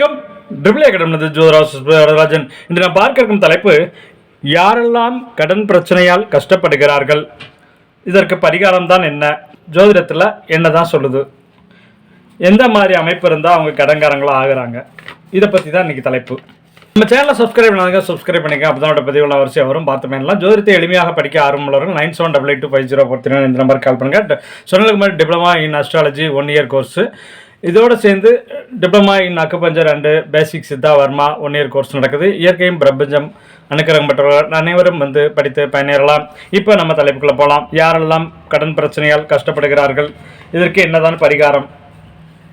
வணக்கம். Triple academy ஜோதராஜன் இன்று நான் பார்க்க இருக்கும் தலைப்பு யாரெல்லாம் கடன் பிரச்சனையால் கஷ்டப்படுகிறார்கள்? இதற்கு பரிகாரம் தான் என்ன? ஜோதிடத்தில் என்ன தான் சொல்லுது? எந்த மாதிரி அமைப்பு இருந்தால் அவங்க கடன்காரங்களாக ஆகுறாங்க? இதை பற்றி தான் இன்னைக்கு தலைப்பு. நம்ம சேனலை சப்ஸ்கிரைப் பண்ணாங்க சப்ஸ்கிரைப் பண்ணிக்க அப்போ தான் பதிவுள்ள வரிசையாக வரும். பார்த்து மேலாம் ஜோதிடத்தை எளிமையாக படிக்க ஆர்வமுள்ளவர்கள் nine seven double eight two five zero four three இந்த நம்பர் கால் பண்ணுங்க. சொன்னதுக்கு மாதிரி diploma in astrology one year course இதோடு சேர்ந்து diploma in acupuncture and basic Siddha Varma one year course நடக்குது. இயற்கையும் பிரபஞ்சம் அனுக்கிரகம் பெற்றவர்கள் அனைவரும் வந்து படித்து பயனேறலாம். இப்போ நம்ம தலைப்புக்குள்ளே போகலாம் யாரெல்லாம் கடன் பிரச்சனையால் கஷ்டப்படுகிறார்கள்? இதற்கு என்னதான் பரிகாரம்?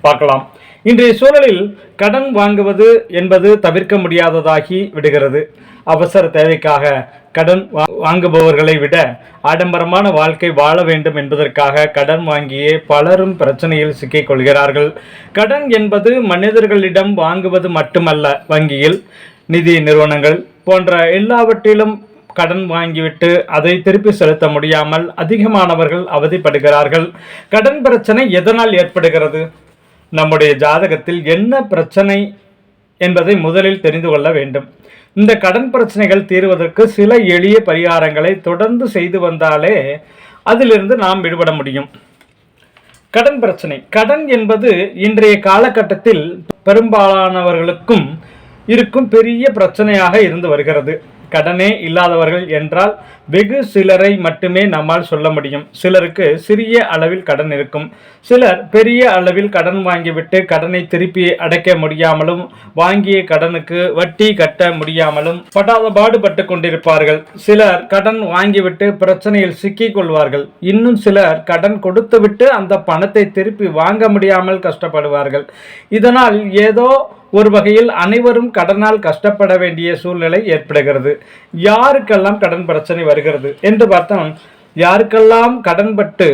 பார்க்கலாம். இன்றைய சூழலில் கடன் வாங்குவது என்பது தவிர்க்க முடியாததாகி விடுகிறது. அவசர தேவைக்காக கடன் வா- வாங்குபவர்களை விட ஆடம்பரமான வாழ்க்கை வாழ வேண்டும் என்பதற்காக கடன் வாங்கியே பலரும் பிரச்சனையில் சிக்கிக்கொள்கிறார்கள். கடன் என்பது மனிதர்களிடம் வாங்குவது மட்டுமல்ல வங்கியில் நிதி நிறுவனங்கள் போன்ற எல்லாவற்றிலும் கடன் வாங்கிவிட்டு அதை திருப்பி செலுத்த முடியாமல் அதிகமானவர்கள் அவதிப்படுகிறார்கள். கடன் பிரச்சனை எதனால் ஏற்படுகிறது? நம்முடைய ஜாதகத்தில் என்ன பிரச்சனை என்பதை முதலில் தெரிந்து கொள்ள வேண்டும். இந்த கடன் பிரச்சனைகள் தீர்வதற்கு சில எளிய பரிகாரங்களை தொடர்ந்து செய்து வந்தாலே அதிலிருந்து நாம் விடுபட முடியும். கடன் பிரச்சனை. கடன் என்பது இன்றைய காலகட்டத்தில் பெரும்பாலானவர்களுக்கும் இருக்கும் பெரிய பிரச்சனையாக இருந்து வருகிறது. கடனே இல்லாதவர்கள் என்றால் வெகு சிலரை மட்டுமே நம்மால் சொல்ல முடியும். சிலருக்கு சிறிய அளவில் கடன் இருக்கும். சிலர் பெரிய அளவில் கடன் வாங்கிவிட்டு கடனை திருப்பி அடைக்க முடியாமலும் வாங்கிய கடனுக்கு வட்டி கட்ட முடியாமலும் படாத பாடுபட்டு கொண்டிருப்பார்கள். சிலர் கடன் வாங்கிவிட்டு பிரச்சனையில் சிக்கிக் கொள்வார்கள். இன்னும் சிலர் கடன் கொடுத்துவிட்டு அந்த பணத்தை திருப்பி வாங்க முடியாமல் கஷ்டப்படுவார்கள். இதனால் ஏதோ ஒரு வகையில் அனைவரும் கடனால் கஷ்டப்பட வேண்டிய சூழ்நிலை ஏற்படுகிறது. யாருக்கெல்லாம் கடன் பிரச்சனை வருகிறது என்று பார்த்தோம் யாருக்கெல்லாம் கடன்பட்டு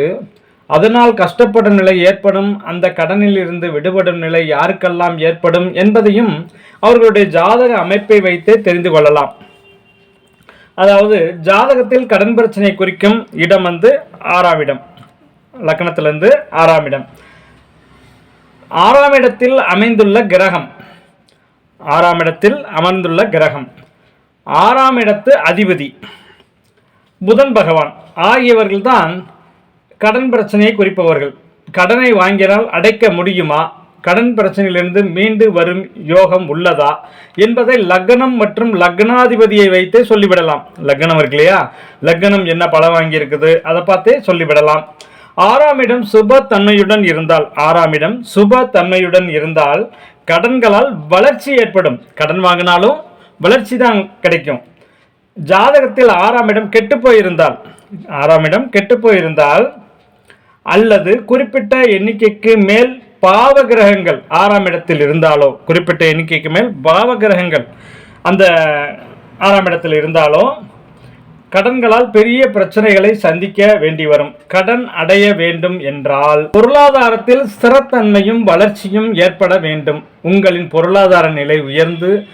அதனால் கஷ்டப்படும் நிலை ஏற்படும் அந்த கடனில் இருந்து விடுபடும் நிலை யாருக்கெல்லாம் ஏற்படும் என்பதையும் அவர்களுடைய ஜாதக அமைப்பை வைத்தே தெரிந்து கொள்ளலாம். அதாவது ஜாதகத்தில் கடன் பிரச்சனை குறிக்கும் இடம் வந்து ஆறாம் இடம் லக்னத்திலிருந்து ஆறாம் இடம் ஆறாம் இடத்தில் அமைந்துள்ள கிரகம். ஆறாம் இடத்தில் அமர்ந்துள்ள கிரகம். ஆறாம் இடத்து அதிபதி புதன் பகவான். ஆகியவர்கள்தான் கடன் பிரச்சனையை குறிப்பவர்கள். கடனை வாங்கினால் அடைக்க முடியுமா? கடன் பிரச்சனையிலிருந்து மீண்டு வரும் யோகம் உள்ளதா? என்பதை லக்னம் மற்றும் லக்னாதிபதியை வைத்தே சொல்லிவிடலாம். லக்னம் இருக்கு இல்லையா? லக்னம் என்ன பழம் வாங்கியிருக்குது? அதை பார்த்தே சொல்லிவிடலாம். ஆறாம் இடம் சுப தன்மையுடன் இருந்தால் ஆறாம் இடம் சுப தன்மையுடன் இருந்தால் கடன்களால் வளர்ச்சி ஏற்படும். கடன் வாங்கினாலும் வளர்ச்சி தான் கிடைக்கும். ஜாதகத்தில் ஆறாம் இடம் கெட்டு போயிருந்தால் ஆறாம் இடம் கெட்டு போயிருந்தால் அல்லது குறிப்பிட்ட எண்ணிக்கைக்கு மேல் பாவ கிரகங்கள் ஆறாம் இடத்தில் இருந்தாலோ குறிப்பிட்ட எண்ணிக்கைக்கு மேல் பாவ கிரகங்கள் அந்த ஆறாம் இடத்தில் இருந்தாலோ கடன்களால் பெரிய பிரச்சனைகளை சந்திக்க வேண்டி வரும். கடன் அடைய வேண்டும் என்றால் பொருளாதாரத்தில் ஸ்திரத்தன்மையும் வளர்ச்சியும் ஏற்பட வேண்டும். உங்களின் பொருளாதார நிலை உயர்ந்து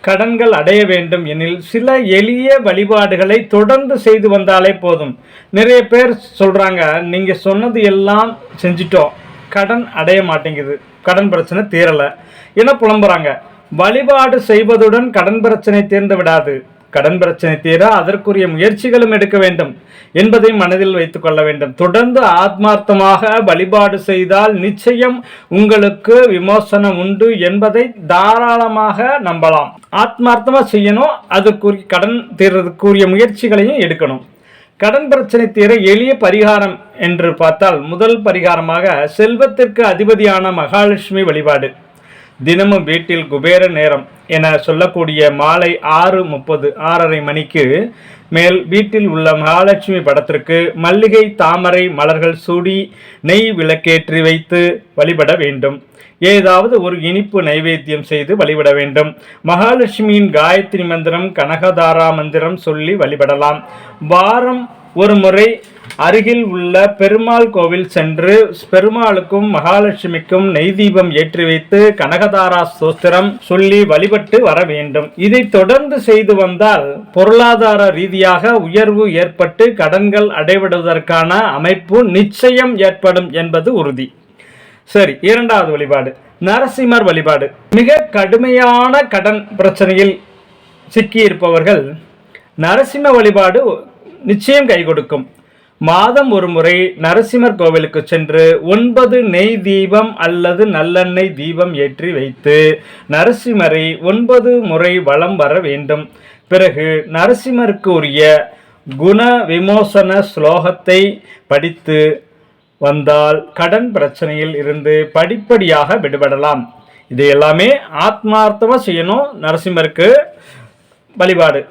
கடன்கள் அடைய வேண்டும் எனில் சில எளிய வழிபாடுகளை தொடர்ந்து செய்து வந்தாலே போதும். நிறைய பேர் சொல்றாங்க நீங்க சொன்னது எல்லாம் செஞ்சிட்டோம். கடன் அடைய மாட்டேங்குது. கடன் பிரச்சனை தீரல. என புலம்புறாங்க. வழிபாடு செய்வதுடன் கடன் பிரச்சனை தீர்ந்து விடாது. கடன் பிரச்சனை தீர அதற்குரிய முயற்சிகளும் எடுக்க வேண்டும் என்பதை மனதில் வைத்துக் கொள்ள வேண்டும். தொடர்ந்து ஆத்மார்த்தமாக வழிபாடு செய்தால் நிச்சயம் உங்களுக்கு விமோசனம் உண்டு என்பதை தாராளமாக நம்பலாம். ஆத்மார்த்தமாக செய்யணும் அதுக்குரிய கடன் தீர்றதுக்குரிய முயற்சிகளையும் எடுக்கணும். கடன் பிரச்சனை தீர எளிய பரிகாரம் என்று பார்த்தால் முதல் பரிகாரமாக செல்வத்திற்கு அதிபதியான மகாலட்சுமி வழிபாடு. தினமும் வீட்டில் குபேர நேரம். என சொல்லக்கூடிய மாலை ஆறு முப்பது ஆறரை மணிக்கு மேல் வீட்டில் உள்ள மகாலட்சுமி படத்திற்கு மல்லிகை தாமரை மலர்கள் சூடி நெய் விளக்கேற்றி வைத்து வழிபட வேண்டும். ஏதாவது ஒரு இனிப்பு நைவேத்தியம் செய்து வழிபட வேண்டும். மகாலட்சுமியின் காயத்ரி மந்திரம் கனகதாரா மந்திரம் சொல்லி வழிபடலாம். வாரம் ஒரு முறை அருகில் உள்ள பெருமாள் கோவில் சென்று பெருமாளுக்கும் மகாலட்சுமிக்கும் நெய் தீபம் ஏற்றி வைத்து கனகதாரா ஸ்தோத்திரம் சொல்லி வழிபட்டு வர வேண்டும். இதை தொடர்ந்து செய்து வந்தால் பொருளாதார ரீதியாக உயர்வு ஏற்பட்டு கடன்கள் அடைவிடுவதற்கான அமைப்பு நிச்சயம் ஏற்படும் என்பது உறுதி. சரி இரண்டாவது வழிபாடு. நரசிம்மர் வழிபாடு. மிக கடுமையான கடன் பிரச்சனையில் சிக்கியிருப்பவர்கள் நரசிம்ம வழிபாடு நிச்சயம் கை கொடுக்கும். மாதம் ஒரு முறை நரசிம்மர் கோவிலுக்கு சென்று ஒன்பது நெய் தீபம் அல்லது நல்லெண்ணெய் தீபம் ஏற்றி வைத்து நரசிம்மரை ஒன்பது முறை வலம் வர வேண்டும். பிறகு நரசிம்மருக்கு உரிய குண விமோசன ஸ்லோகத்தை படித்து வந்தால் கடன் பிரச்சனையில் இருந்து படிப்படியாக விடுபடலாம். இது எல்லாமே ஆத்மார்த்தமாக செய்யணும் நரசிம்மருக்கு வழிபாடு.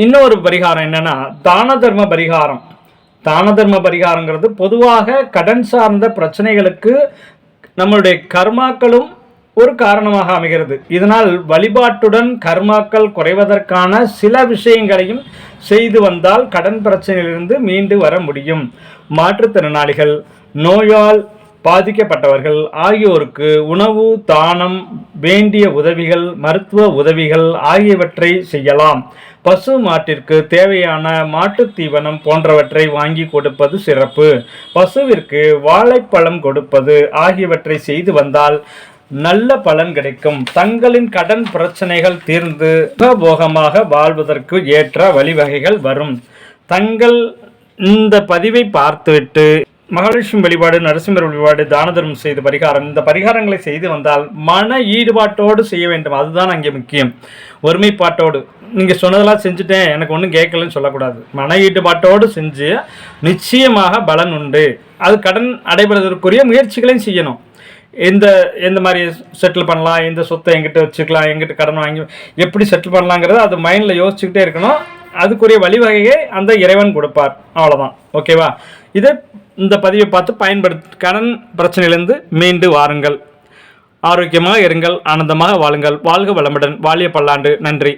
இன்னொரு பரிகாரம் என்னன்னா தான தர்ம பரிகாரம். தான தர்ம பரிகாரங்கிறது பொதுவாக கடன் சார்ந்த பிரச்சனைகளுக்கு நம்மளுடைய கர்மாக்களும் ஒரு காரணமாக அமைகிறது. இதனால் வழிபாட்டுடன் கர்மாக்கள் குறைவதற்கான சில விஷயங்களையும் செய்து வந்தால் கடன் பிரச்சனையிலிருந்து மீண்டு வர முடியும். மாற்றுத்திறனாளிகள் நோயால் பாதிக்கப்பட்டவர்கள் ஆகியோருக்கு உணவு தானம் வேண்டிய உதவிகள் மருத்துவ உதவிகள் ஆகியவற்றை செய்யலாம். பசு மாட்டிற்கு தேவையான மாட்டு தீவனம் போன்றவற்றை வாங்கி கொடுப்பது சிறப்பு. பசுவிற்கு வாழைப்பழம் கொடுப்பது ஆகியவற்றை செய்து வந்தால் நல்ல பலன் கிடைக்கும். தங்களின் கடன் பிரச்சனைகள் தீர்ந்து சுகபோகமாக வாழ்வதற்கு ஏற்ற வழிவகைகள் வரும். தங்கள் இந்த பதிவை பார்த்துவிட்டு மகாலட்சுமி வழிபாடு நரசிம்மர் வழிபாடு தான தர்மம் செய்த பரிகாரம் இந்த பரிகாரங்களை செய்து வந்தால் மன ஈடுபாட்டோடு செய்ய வேண்டும். அதுதான் அங்கே முக்கியம். ஒருமைப்பாட்டோடு. நீங்கள் சொன்னதெல்லாம் செஞ்சுட்டேன். எனக்கு ஒன்றும் கேட்கலன்னு சொல்லக்கூடாது. மன ஈடுபாட்டோடு செஞ்சு நிச்சயமாக பலன் உண்டு. அது கடன் அடைபடுவதற்குரிய முயற்சிகளையும் செய்யணும். எந்த எந்த மாதிரி செட்டில் பண்ணலாம் எந்த சொத்தை எங்கிட்ட வச்சுக்கலாம் எங்கிட்ட கடன் வாங்கி எப்படி செட்டில் பண்ணலாங்கிறத அது மைண்டில் யோசிச்சுக்கிட்டே இருக்கணும். அதுக்குரிய வழிவகையை அந்த இறைவன் கொடுப்பார். அவ்வளோதான் ஓகேவா இதை இந்த பதிவை பார்த்து பயன்படுத்த கடன் பிரச்சனையிலிருந்து மீண்டு வாருங்கள். ஆரோக்கியமாக இருங்கள் ஆனந்தமாக வாழுங்கள். வாழ்க வளமுடன். வாழிய பல்லாண்டு. நன்றி.